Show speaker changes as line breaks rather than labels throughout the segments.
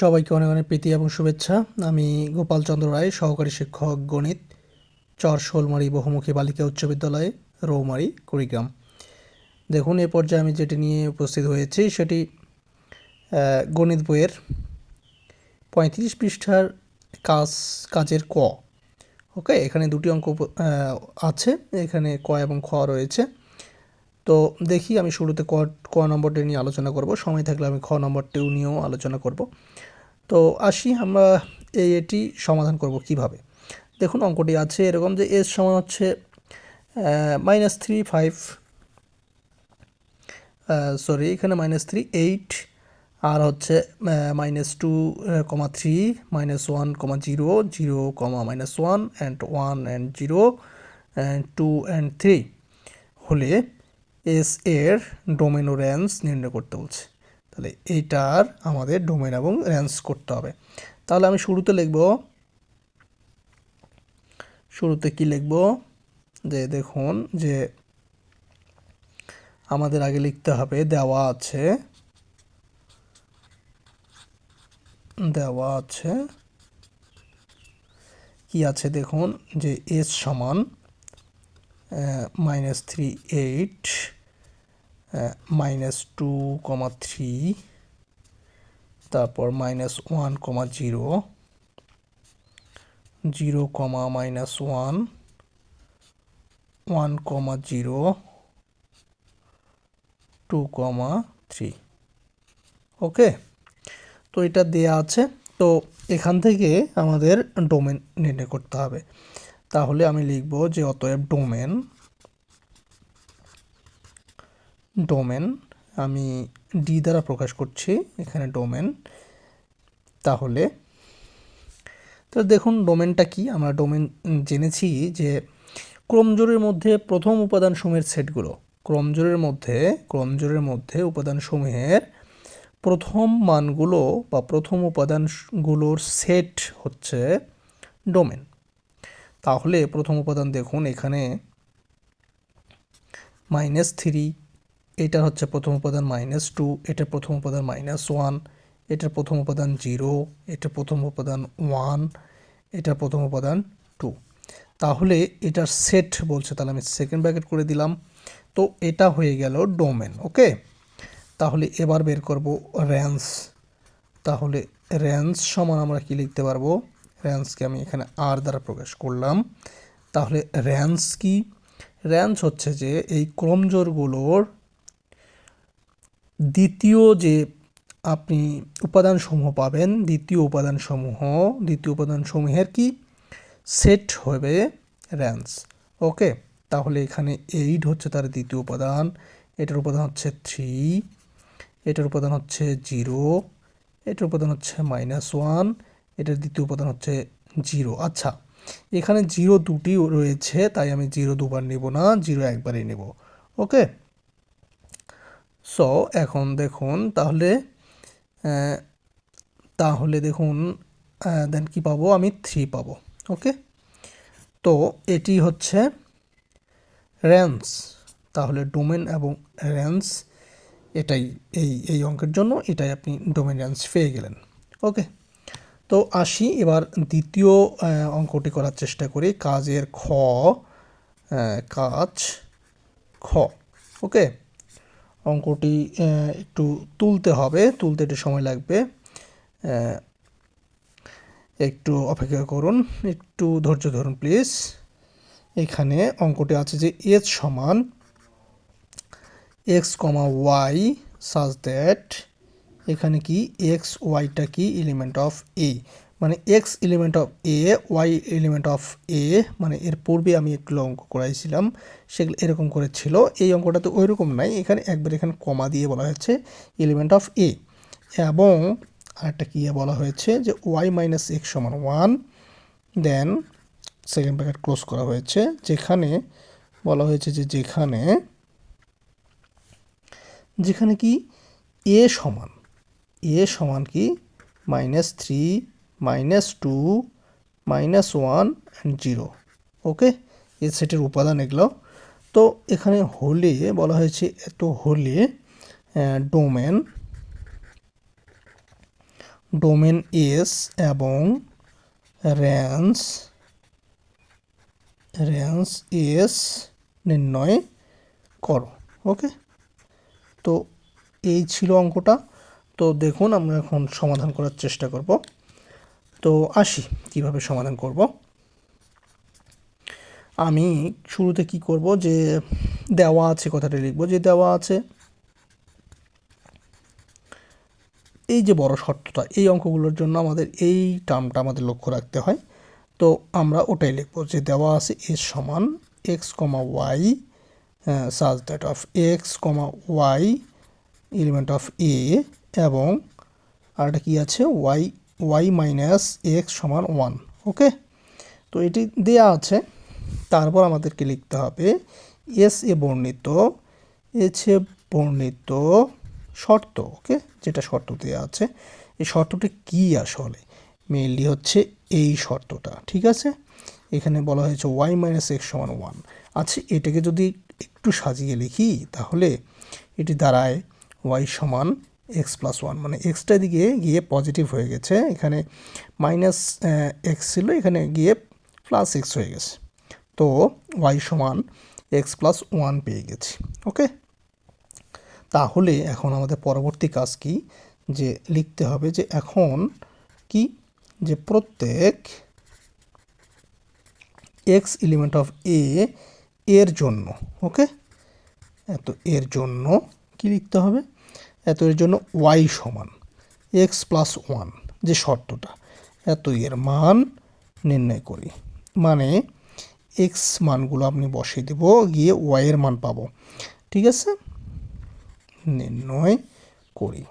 সবাইকে অনেক অনেক প্রীতি এবং শুভেচ্ছা। আমি গোপাল চন্দ্র রায়, সহকারী শিক্ষক গণিত, চর শোলমারি বহুমুখী বালিকা উচ্চ বিদ্যালয়, রৌমারি, কুড়িগ্রাম। দেখুন, এ পর্যায়ে আমি যেটি নিয়ে উপস্থিত হয়েছি, সেটি গণিত বইয়ের পঁয়ত্রিশ পৃষ্ঠার কাজ, কাজের ক। ওকে, এখানে দুটি অঙ্ক আছে। এখানে ক এবং খ রয়েছে। তো দেখি আমি শুরুতে ক ক নম্বরটি নিয়ে আলোচনা করব। সময় থাকলে আমি খ নম্বরটিও নিয়েও আলোচনা করব। তো আসি আমরা এই এটি সমাধান করব কীভাবে? দেখুন অঙ্কটি আছে এরকম যে এস সমান হচ্ছে মাইনাস থ্রি ফাইভ সরি এখানে মাইনাস থ্রি এইট আর হচ্ছে minus two comma three minus one comma zero zero comma minus one and one and zero and two and three হলে এস এর ডোমেন ও রেঞ্জ নির্ণয় করতে বলছে। তাহলে এইটার আমাদের ডোমেন এবং রেঞ্জ করতে হবে। তাহলে আমি শুরুতে লিখব, শুরুতে কি লিখব? যে দেখুন, যে আমাদের আগে লিখতে হবে, দেওয়া আছে দেওয়া আছে, কি আছে দেখুন, যে এস সমান minus three eight minus two comma three তারপর minus one comma zero zero comma minus one one comma zero two comma three okay তো এটা দেয়া আছে। তো এখান থেকে আমাদের ডোমেন নির্ণয় করতে হবে। তাহলে আমি লিখব যে অতএব ডোমেন ডোমেন, আমি ডি দ্বারা প্রকাশ করছি এখানে ডোমেন। তাহলে, তো দেখুন ডোমেনটা কি? আমরা ডোমেন জেনেছি যে ক্রমজোরের মধ্যে প্রথম উপাদানসমূহের সেটগুলো ক্রমজোরের মধ্যে ক্রমজোরের মধ্যে উপাদানসমূহের প্রথম মানগুলো বা প্রথম উপাদানগুলোর সেট হচ্ছে ডোমেন। তাহলে প্রথম উপাদান দেখুন এখানে মাইনাস থ্রি এটার হচ্ছে প্রথম উপাদান মাইনাস টু এটার প্রথম উপাদান মাইনাস ওয়ান এটার প্রথম উপাদান জিরো এটার প্রথম উপাদান ওয়ান এটার প্রথম উপাদান টু তাহলে এটার সেট বলছে, তাহলে আমি সেকেন্ড ব্র্যাকেট করে দিলাম। তো এটা হয়ে গেল ডোমেন ওকে তাহলে এবার বের করব র্যান্স তাহলে র্যান্স সমান আমরা কি লিখতে পারব? র্যান্সকে আমি এখানে আর দ্বারা প্রকাশ করলাম। তাহলে র্যান্স কি? র্যান্স হচ্ছে যে এই ক্রমজোরগুলোর দ্বিতীয় যে আপনি উপাদানসমূহ পাবেন, দ্বিতীয় উপাদানসমূহ, দ্বিতীয় উপাদানসমূহের কি? সেট হবে র্যান্স ওকে তাহলে এখানে এইট হচ্ছে তার দ্বিতীয় উপাদান, এটার উপাদান হচ্ছে থ্রি এটার উপাদান হচ্ছে জিরো এটার উপাদান হচ্ছে মাইনাস ওয়ান এটার দ্বিতীয় উপাদান হচ্ছে জিরো আচ্ছা এখানে জিরো দুটি রয়েছে, তাই আমি জিরো দুবার নেব না জিরো একবারই নেব। ওকে সো এখন দেখুন, তাহলে তাহলে দেখুন দেন কি পাবো? আমি থ্রি পাবো ওকে তো এটি হচ্ছে র্যান্স তাহলে ডোমেন এবং র্যান্স এটাই, এই এই অঙ্কের জন্য এটাই আপনি ডোমেন র্যান্স পেয়ে গেলেন ওকে তো আসি এবার দ্বিতীয় অঙ্কটি করার চেষ্টা করি, কাজের খ কাজ খ ওকে অঙ্কটি একটু তুলতে হবে। তুলতে একটু সময় লাগবে। একটু অপেক্ষা করুন। একটু ধৈর্য ধরুন, প্লিজ। এখানে অঙ্কটি আছে যে এস সমান x comma y such that এখানে কি এক্স ওয়াইটা কি এলিমেন্ট অফ এ মানে x element of A y element of A মানে এর পূর্বে আমি একটু অঙ্ক করাইছিলাম, সেগুলো এরকম করে ছিল। এই অঙ্কটা তো ওই রকম নাই, এখানে একবার এখানে কমা দিয়ে বলা হয়েছে এলিমেন্ট অফ এ এবং আরেকটা কী বলা হয়েছে যে ওয়াই মাইনাস এক্স সমান one then second bracket close করা হয়েছে, যেখানে বলা হয়েছে যে যেখানে যেখানে কি এ সমান এ সমান কি minus three minus two minus one and zero okay A সেটের উপাদান এগুলো। তো এখানে হলে, বলা হয়েছে এত হলে ডোমেন ডোমেন এস এবং রেঞ্জ রেঞ্জ এস নির্ণয় করো। ওকে তো এই ছিল অঙ্কটা। তো দেখুন, আমরা এখন সমাধান করার চেষ্টা করব। তো আসি, কীভাবে সমাধান করব? আমি শুরুতে কি করব যে, দেওয়া আছে, কথাটা লিখব যে, দেওয়া আছে। এই যে বড় শর্তটা, এই অঙ্কগুলোর জন্য আমাদের এই টার্মটা আমাদের লক্ষ্য রাখতে হয়। তো আমরা ওটাই লিখব যে, দেওয়া আছে এস সমান x comma y such that of x comma y element of A এবং আরেকটা কী আছে? ওয়াই ওয়াই মাইনাস এক্স সমান ওয়ান ওকে তো এটি দেয়া আছে। তারপর আমাদেরকে লিখতে হবে এস এ বর্ণিত এস এ বর্ণিত শর্ত ওকে যেটা শর্ত দেওয়া আছে। এই শর্তটি কী আসলে? মেইনলি হচ্ছে এই শর্তটা, ঠিক আছে? এখানে বলা হয়েছে ওয়াই মাইনাস এক্স সমান ওয়ান আচ্ছা এটাকে যদি একটু সাজিয়ে লিখি, তাহলে এটি দাঁড়ায় ওয়াই সমান এক্স প্লাস ওয়ান মানে এক্সটা দিকে গিয়ে পজিটিভ হয়ে গেছে, এখানে মাইনাস এক্স ছিল, এখানে গিয়ে প্লাস এক্স হয়ে গেছে। তো ওয়াই সমান এক্স প্লাস ওয়ান পেয়ে গেছি ওকে তাহলে এখন আমাদের পরবর্তী কাজ কি? যে লিখতে হবে যে এখন কি? যে প্রত্যেক এক্স এলিমেন্ট অফ এ এর জন্য ওকে এত এর জন্য কি লিখতে হবে? এত এর জন্য ওয়াই সমান এক্স প্লাস ওয়ান যে শর্তটা এত এর মান নির্ণয় করি। মানে এক্স মানগুলো আপনি বসিয়ে দেব, গিয়ে ওয়াইয়ের মান পাবো। ঠিক আছে? নির্ণয় করি।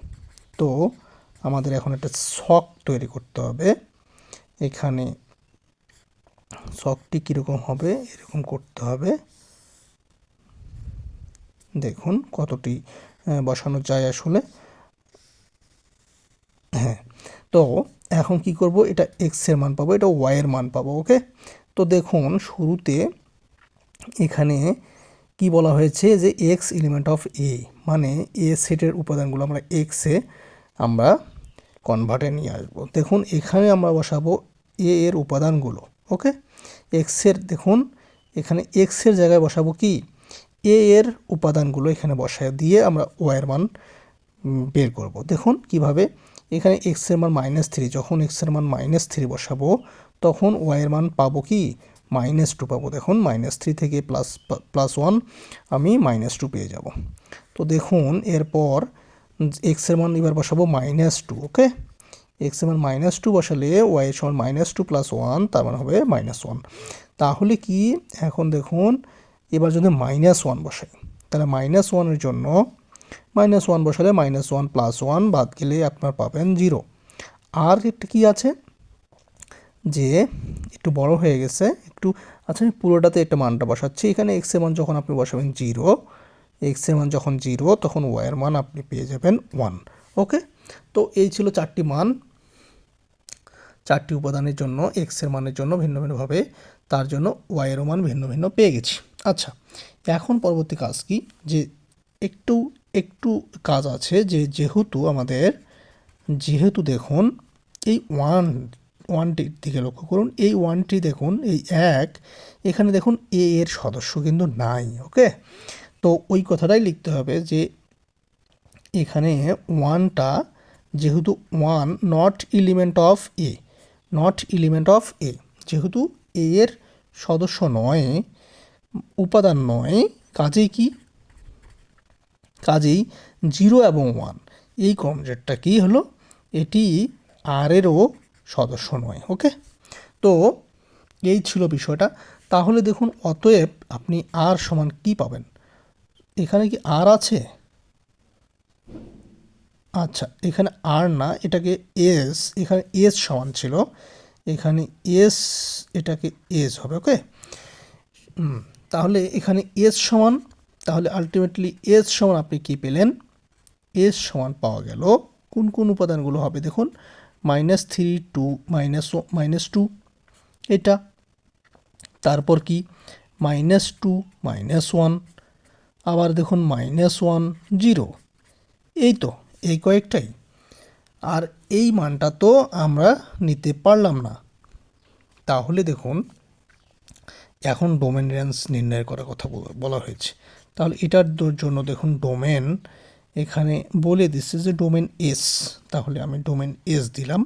তো, আমাদের এখন একটা শখ তৈরি করতে হবে। এখানে শখটি কীরকম হবে, এরকম করতে হবে। দেখুন কতটি বসানো যায় আসলে হ্যাঁ তো এখন কি করব? এটা এক্সের মান পাবো, এটা ওয়াইয়ের মান পাবো ওকে তো দেখুন, শুরুতে এখানে কি বলা হয়েছে যে এক্স এলিমেন্ট অফ এ মানে এ সেটের উপাদানগুলো আমরা এক্সে আমরা কনভার্টে নিয়ে আসব। দেখুন, এখানে আমরা বসাবো এ এর উপাদানগুলো ওকে এক্সের দেখুন, এখানে এক্সের জায়গায় বসাবো কি? এ এর উপাদানগুলো এখানে বসায় দিয়ে আমরা ওয়ের মান বের করব। দেখুন কীভাবে এখানে এক্সের মান মাইনাস থ্রি যখন এক্সের মান মাইনাস থ্রি বসাবো, তখন ওয়াইয়ের মান পাবো কি? মাইনাস টু পাবো। দেখুন মাইনাস থ্রি থেকে প্লাস প্লাস ওয়ান আমি মাইনাস টু পেয়ে যাব। তো দেখুন এরপর এক্সের মান এবার বসাবো মাইনাস টু ওকে এক্সের মান মাইনাস টু বসালে ওয়াই সমান মাইনাস টু প্লাস ওয়ান তার মানে হবে মাইনাস ওয়ান তাহলে কি? এখন দেখুন এবার যদি মাইনাস ওয়ান বসাই, তাহলে মাইনাস ওয়ানের জন্য মাইনাস ওয়ান বসালে মাইনাস ওয়ান প্লাস ওয়ান বাদ গেলে আপনার পাবেন জিরো আর একটা কী আছে? যে একটু বড় হয়ে গেছে, একটু আচ্ছা আমি পুরোটাতে একটা মানটা বসাচ্ছি। এখানে এক্সের মান যখন আপনি বসাবেন জিরো এক্সের মান যখন জিরো তখন ওয়াইয়ের মান আপনি পেয়ে যাবেন ওয়ান ওকে তো এই ছিল চারটি মান। চারটি উপাদানের জন্য এক্সের মানের জন্য ভিন্ন ভিন্নভাবে, তার জন্য ওয়াইয়েরও মান ভিন্ন ভিন্ন পেয়ে গেছি। আচ্ছা এখন পরবর্তী কাজ কি? যে একটু একটু কাজ আছে যে যেহেতু আমাদের, যেহেতু দেখুন, এই ওয়ান ওয়ানটির দিকে লক্ষ্য করুন, এই ওয়ানটি দেখুন, এই এক, এখানে দেখুন এ এর সদস্য কিন্তু নাই ওকে তো ওই কথাটাই লিখতে হবে যে এখানে ওয়ানটা যেহেতু one not element of A not element of A যেহেতু এ এর সদস্য নয় উপাদান নয়, কাজেই কি? কাজেই জিরো এবং ওয়ান। এই কনজেক্টটা কী হলো? এটি আর এরও সদস্য নয়, ওকে? তো এই ছিল বিষয়টা। তাহলে দেখুন, অতএব আপনি আর সমান কি পাবেন? এখানে কি আর আছে? আচ্ছা এখানে আর না, এটাকে এস এখানে এস সমান ছিল। এখানে এস এটাকে এস হবে, ওকে? তাহলে এখানে এস সমান, তাহলে আলটিমেটলি এস সমান আপনি কি পেলেন? এস সমান পাওয়া গেল, কোন কোন উপাদানগুলো হবে দেখুন minus three two minus minus two এটা। তারপর কি? মাইনাস টু মাইনাস ওয়ান আবার দেখুন মাইনাস ওয়ান জিরো এই তো, এই কয়েকটাই। আর এই মানটা তো আমরা নিতে পারলাম না। তাহলে দেখুন এখন ডোমেন রেঞ্জ নির্ণয় করার কথা বলা- হয়েছে। তাহলে এটার জন্য দেখুন ডোমেন এখানে বলে দিচ্ছে যে ডোমেন এস তাহলে আমি ডোমেন এস দিলাম।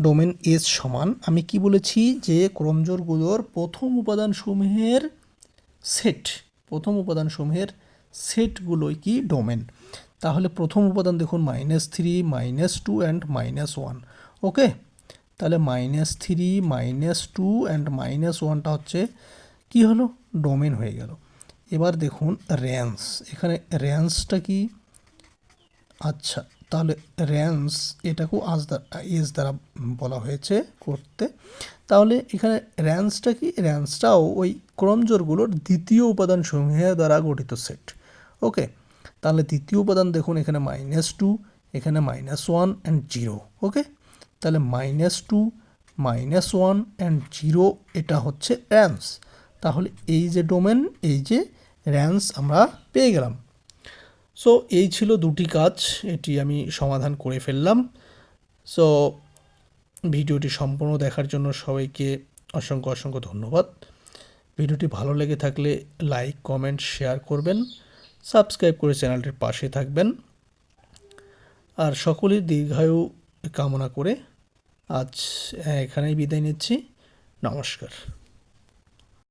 ডোমেন এস সমান, আমি কি বলেছি যে ক্রমজোরগুলোর প্রথম উপাদানসমূহের সেট প্রথম উপাদানসমূহের সেটগুলোই কি ডোমেন তাহলে প্রথম উপাদান দেখুন minus three minus two and minus one okay তাহলে minus three minus two and minus ওয়ানটা হচ্ছে কি হলো? ডোমেন হয়ে গেল। এবার দেখুন র্যান্স এখানে র্যান্সটা কি? আচ্ছা তাহলে র্যান্স এটাকেও আজ এস দ্বারা বলা হয়েছে করতে। তাহলে এখানে র্যান্সটা কি? র্যান্সটাও ওই ক্রমজোরগুলোর দ্বিতীয় উপাদান সমূহের দ্বারা গঠিত সেট। ওকে, তাহলে দ্বিতীয় উপাদান দেখুন, এখানে মাইনাস টু এখানে minus one and zero okay? তাহলে minus two minus one and zero এটা হচ্ছে র্যান্স তাহলে এই যে ডোমেন এই যে র্যান্স আমরা পেয়ে গেলাম। সো এই ছিল দুটি কাজ, এটি আমি সমাধান করে ফেললাম। সো ভিডিওটি সম্পূর্ণ দেখার জন্য সবাইকে অসংখ্য অসংখ্য ধন্যবাদ। ভিডিওটি ভালো লেগে থাকলে লাইক কমেন্ট শেয়ার করবেন সাবস্ক্রাইব করে চ্যানেলটির পাশে থাকবেন। আর সকলের দীর্ঘায়ু কামনা করে আজ এখানেই বিদায় নিচ্ছি। নমস্কার।